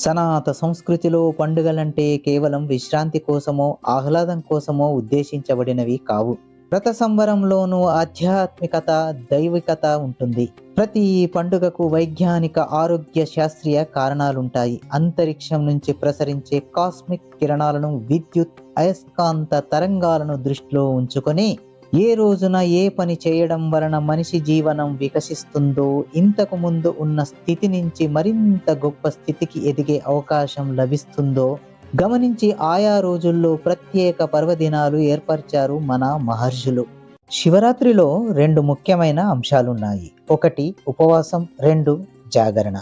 సనాత సంస్కృతిలో పండుగలంటే కేవలం విశ్రాంతి కోసమో ఆహ్లాదం కోసమో ఉద్దేశించబడినవి కావు. వ్రత సంబరంలోనూ ఆధ్యాత్మికత దైవికత ఉంటుంది. ప్రతి పండుగకు వైజ్ఞానిక ఆరోగ్య శాస్త్రీయ కారణాలుంటాయి. అంతరిక్షం నుంచి ప్రసరించే కాస్మిక్ కిరణాలను విద్యుత్ అయస్కాంత తరంగాలను దృష్టిలో ఉంచుకొని ఏ రోజున ఏ పని చేయడం వలన మనిషి జీవనం వికసిస్తుందో ఇంతకు ముందు ఉన్న స్థితి నుంచి మరింత గొప్ప స్థితికి ఎదిగే అవకాశం లభిస్తుందో గమనించి ఆయా రోజుల్లో ప్రత్యేక పర్వదినాలు ఏర్పరిచారు మన మహర్షులు. శివరాత్రిలో రెండు ముఖ్యమైన అంశాలున్నాయి. ఒకటి ఉపవాసం రెండు జాగరణ.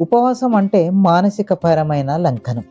ఉపవాసం అంటే మానసిక పరమైన లంఘనం.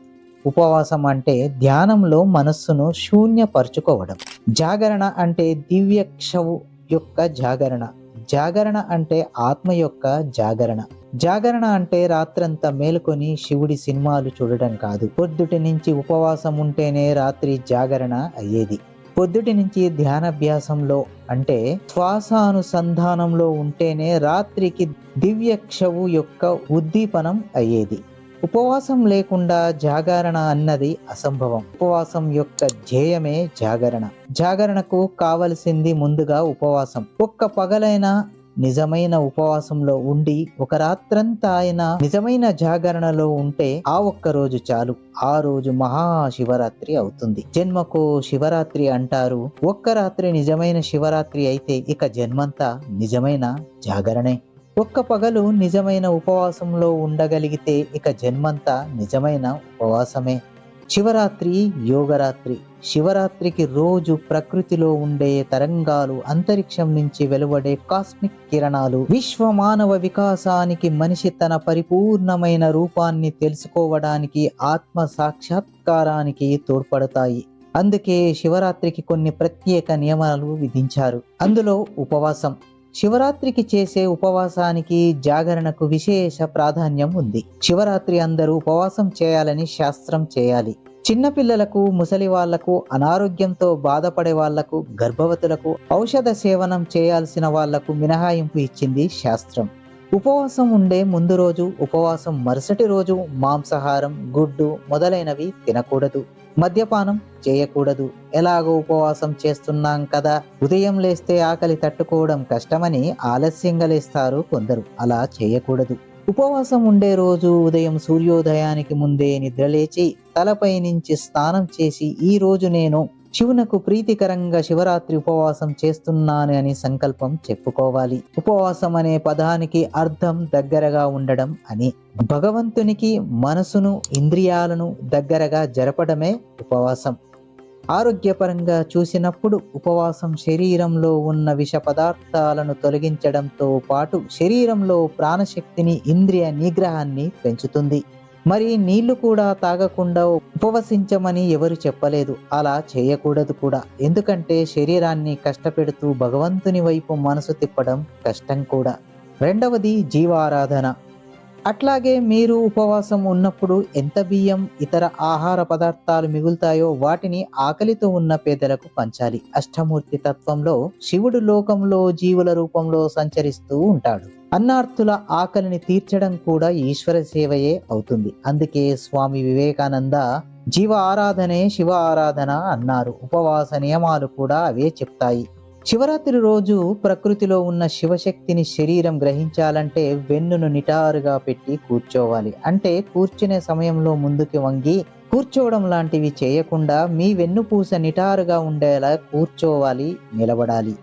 ఉపవాసం అంటే ధ్యానంలో మనస్సును శూన్యపరుచుకోవడం. జాగరణ అంటే దివ్యక్షవు యొక్క జాగరణ. జాగరణ అంటే ఆత్మ యొక్క జాగరణ. జాగరణ అంటే రాత్రంతా మేలుకొని శివుడి సినిమాలు చూడడం కాదు. పొద్దుటి నుంచి ఉపవాసం ఉంటేనే రాత్రి జాగరణ అయ్యేది. పొద్దుటి నుంచి ధ్యానాభ్యాసంలో అంటే శ్వాసానుసంధానంలో ఉంటేనే రాత్రికి దివ్యక్షవు యొక్క ఉద్దీపనం అయ్యేది. ఉపవాసం లేకుండా జాగరణ అన్నది అసంభవం. ఉపవాసం యొక్క ధ్యేయమే జాగరణ. జాగరణకు కావలసింది ముందుగా ఉపవాసం. ఒక్క పగలైన నిజమైన ఉపవాసంలో ఉండి ఒక రాత్రంతా ఆయన నిజమైన జాగరణలో ఉంటే ఆ ఒక్క రోజు చాలు. ఆ రోజు మహాశివరాత్రి అవుతుంది. జన్మకు శివరాత్రి అంటారు. ఒక్క రాత్రి నిజమైన శివరాత్రి అయితే ఇక జన్మంతా నిజమైన జాగరణే. ఒక్క పగలు నిజమైన ఉపవాసంలో ఉండగలిగితే ఇక జన్మంతా నిజమైన ఉపవాసమే. శివరాత్రి యోగరాత్రి. శివరాత్రికి రోజు ప్రకృతిలో ఉండే తరంగాలు అంతరిక్షం నుంచి వెలువడే కాస్మిక్ కిరణాలు విశ్వ మానవ వికాసానికి మనిషి తన పరిపూర్ణమైన రూపాన్ని తెలుసుకోవడానికి ఆత్మ సాక్షాత్కారానికి తోడ్పడతాయి. అందుకే శివరాత్రికి కొన్ని ప్రత్యేక నియమాలు విధించారు. అందులో ఉపవాసం శివరాత్రికి చేసే ఉపవాసానికి జాగరణకు విశేష ప్రాధాన్యం ఉంది. శివరాత్రి అందరూ ఉపవాసం చేయాలని శాస్త్రం చేయాలి. చిన్నపిల్లలకు ముసలి వాళ్ళకు అనారోగ్యంతో బాధపడే వాళ్ళకు గర్భవతులకు ఔషధ సేవనం చేయాల్సిన వాళ్ళకు మినహాయింపు ఇచ్చింది శాస్త్రం. ఉపవాసం ఉండే ముందు రోజు ఉపవాసం మరుసటి రోజు మాంసాహారం గుడ్డు మొదలైనవి తినకూడదు. మద్యపానం చేయకూడదు. ఎలాగో ఉపవాసం చేస్తున్నాం కదా. ఉదయం లేస్తే ఆకలి తట్టుకోవడం కష్టమని ఆలస్యంగా లేస్తారు కొందరు. అలా చేయకూడదు. ఉపవాసం ఉండే రోజు ఉదయం సూర్యోదయానికి ముందే నిద్రలేచి తలపై నుంచి స్నానం చేసి ఈ రోజు నేను శివునకు ప్రీతికరంగా శివరాత్రి ఉపవాసం చేస్తున్నాను అని సంకల్పం చెప్పుకోవాలి. ఉపవాసం అనే పదానికి అర్థం దగ్గరగా ఉండడం అని. భగవంతునికి మనసును ఇంద్రియాలను దగ్గరగా జరపడమే ఉపవాసం. ఆరోగ్యపరంగా చూసినప్పుడు ఉపవాసం శరీరంలో ఉన్న విష పదార్థాలను తొలగించడంతో పాటు శరీరంలో ప్రాణశక్తిని ఇంద్రియ నిగ్రహాన్ని పెంచుతుంది. మరి నీళ్ళు కూడా తాగకుండా ఉపవసించమని ఎవరు చెప్పలేదు. అలా చేయకూడదు కూడా. ఎందుకంటే శరీరాన్ని కష్టపెడుతూ భగవంతుని వైపు మనసు తిప్పడం కష్టం కూడా. రెండవది జీవారాధన. అట్లాగే మీరు ఉపవాసం ఉన్నప్పుడు ఎంత బియ్యం ఇతర ఆహార పదార్థాలు మిగులుతాయో వాటిని ఆకలితో ఉన్న పేదలకు పంచాలి. అష్టమూర్తి తత్వంలో శివుడు లోకంలో జీవుల రూపంలో సంచరిస్తూ ఉంటాడు. అన్నార్థుల ఆకలిని తీర్చడం కూడా ఈశ్వర సేవయే అవుతుంది. అందుకే స్వామి వివేకానంద జీవ ఆరాధనే శివ ఆరాధన అన్నారు. ఉపవాస నియమాలు కూడా అవే చెప్తాయి. శివరాత్రి రోజు ప్రకృతిలో ఉన్న శివశక్తిని శరీరం గ్రహించాలంటే వెన్నును నిటారుగా పెట్టి కూర్చోవాలి. అంటే కూర్చునే సమయంలో ముందుకు వంగి కూర్చోవడం లాంటివి చేయకుండా మీ వెన్నుపూస నిటారుగా ఉండేలా కూర్చోవాలి నిలబడాలి.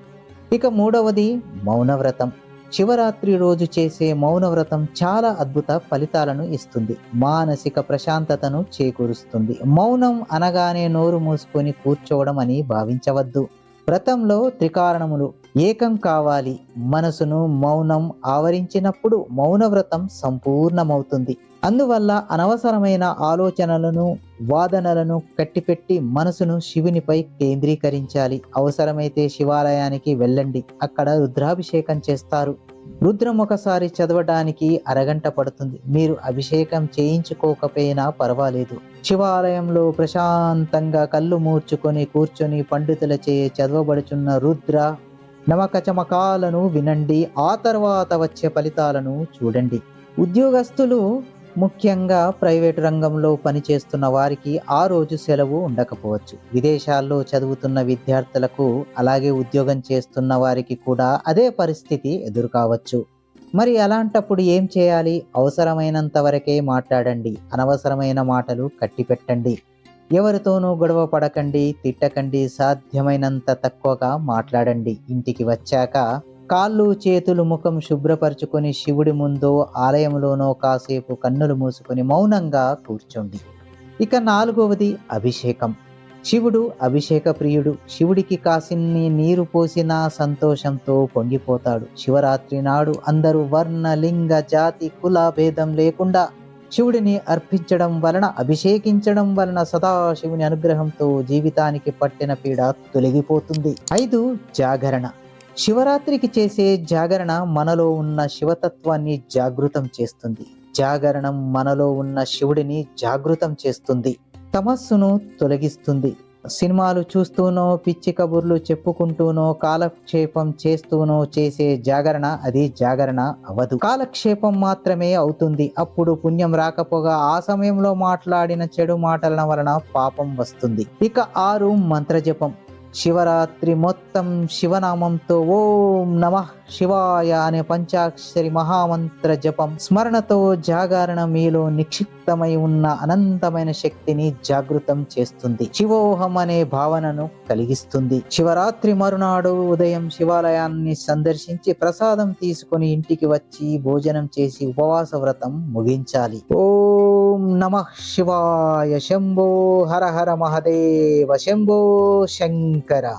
ఇక మూడవది మౌనవ్రతం. శివరాత్రి రోజు చేసే మౌనవ్రతం చాలా అద్భుత ఫలితాలను ఇస్తుంది. మానసిక ప్రశాంతతను చేకూరుస్తుంది. మౌనం అనగానే నోరు మూసుకొని కూర్చోవడం అని భావించవద్దు. వ్రతంలో త్రికారణములు ఏకం కావాలి. మనసును మౌనం ఆవరించినప్పుడు మౌన వ్రతం సంపూర్ణమవుతుంది. అందువల్ల అనవసరమైన ఆలోచనలను వాదనలను కట్టిపెట్టి మనసును శివునిపై కేంద్రీకరించాలి. అవసరమైతే శివాలయానికి వెళ్ళండి. అక్కడ రుద్రాభిషేకం చేస్తారు. రుద్రం ఒకసారి చదవడానికి అరగంట పడుతుంది. మీరు అభిషేకం చేయించుకోకపోయినా పర్వాలేదు. శివాలయంలో ప్రశాంతంగా కళ్ళు మూర్చుకొని కూర్చొని పండితులచే చదవబడుచున్న రుద్ర నమకచమకాలను వినండి. ఆ తర్వాత వచ్చే ఫలితాలను చూడండి. ఉద్యోగస్తులు ముఖ్యంగా ప్రైవేటు రంగంలో పనిచేస్తున్న వారికి ఆ రోజు సెలవు ఉండకపోవచ్చు. విదేశాల్లో చదువుతున్న విద్యార్థులకు అలాగే ఉద్యోగం చేస్తున్న వారికి కూడా అదే పరిస్థితి ఎదురు కావచ్చు మరి అలాంటప్పుడు ఏం చేయాలి? అవసరమైనంత వరకే మాట్లాడండి. అనవసరమైన మాటలు కట్టిపెట్టండి. ఎవరితోనూ గొడవ పడకండి తిట్టకండి సాధ్యమైనంత తక్కువగా మాట్లాడండి. ఇంటికి వచ్చాక కాళ్ళు చేతులు ముఖం శుభ్రపరచుకొని శివుడి ముందో ఆలయంలోనో కాసేపు కన్నులు మూసుకొని మౌనంగా కూర్చోండి. ఇక నాలుగవది అభిషేకం. శివుడు అభిషేక ప్రియుడు. శివుడికి కాసిన్ని నీరు పోసిన సంతోషంతో పొంగిపోతాడు. శివరాత్రి నాడు అందరూ వర్ణ లింగ జాతి కుల భేదం లేకుండా శివుడిని అర్పించడం వలన అభిషేకించడం వలన సదాశివుని అనుగ్రహంతో జీవితానికి పట్టిన పీడ తొలగిపోతుంది. ఐదు జాగరణ. శివరాత్రికి చేసే జాగరణ మనలో ఉన్న శివతత్వాన్ని జాగృతం చేస్తుంది. జాగరణం మనలో ఉన్న శివుడిని జాగృతం చేస్తుంది. తమస్సును తొలగిస్తుంది. సినిమాలు చూస్తూనో పిచ్చి కబుర్లు చెప్పుకుంటూనో కాలక్షేపం చేస్తూనో చేసే జాగరణ అది జాగరణ అవదు. కాలక్షేపం మాత్రమే అవుతుంది. అప్పుడు పుణ్యం రాకపోగా ఆ సమయంలో మాట్లాడిన చెడు మాటల వలన పాపం వస్తుంది. ఇక ఆరు మంత్రజపం. శివరాత్రి మొత్తం శివనామంతో ఓం నమ శివాయ అనే పంచాక్షరి మహామంత్ర జపం. స్మరణతో జాగరణ మీలో నిక్షిప్తమై ఉన్న అనంతమైన శక్తిని జాగృతం చేస్తుంది. శివోహం అనే భావనను కలిగిస్తుంది. శివరాత్రి మరునాడు ఉదయం శివాలయాన్ని సందర్శించి ప్రసాదం తీసుకొని ఇంటికి వచ్చి భోజనం చేసి ఉపవాస వ్రతం ముగించాలి. ఓ ओम नमः शिवाय शंभो हर हर महादेव शंभो शंकरा।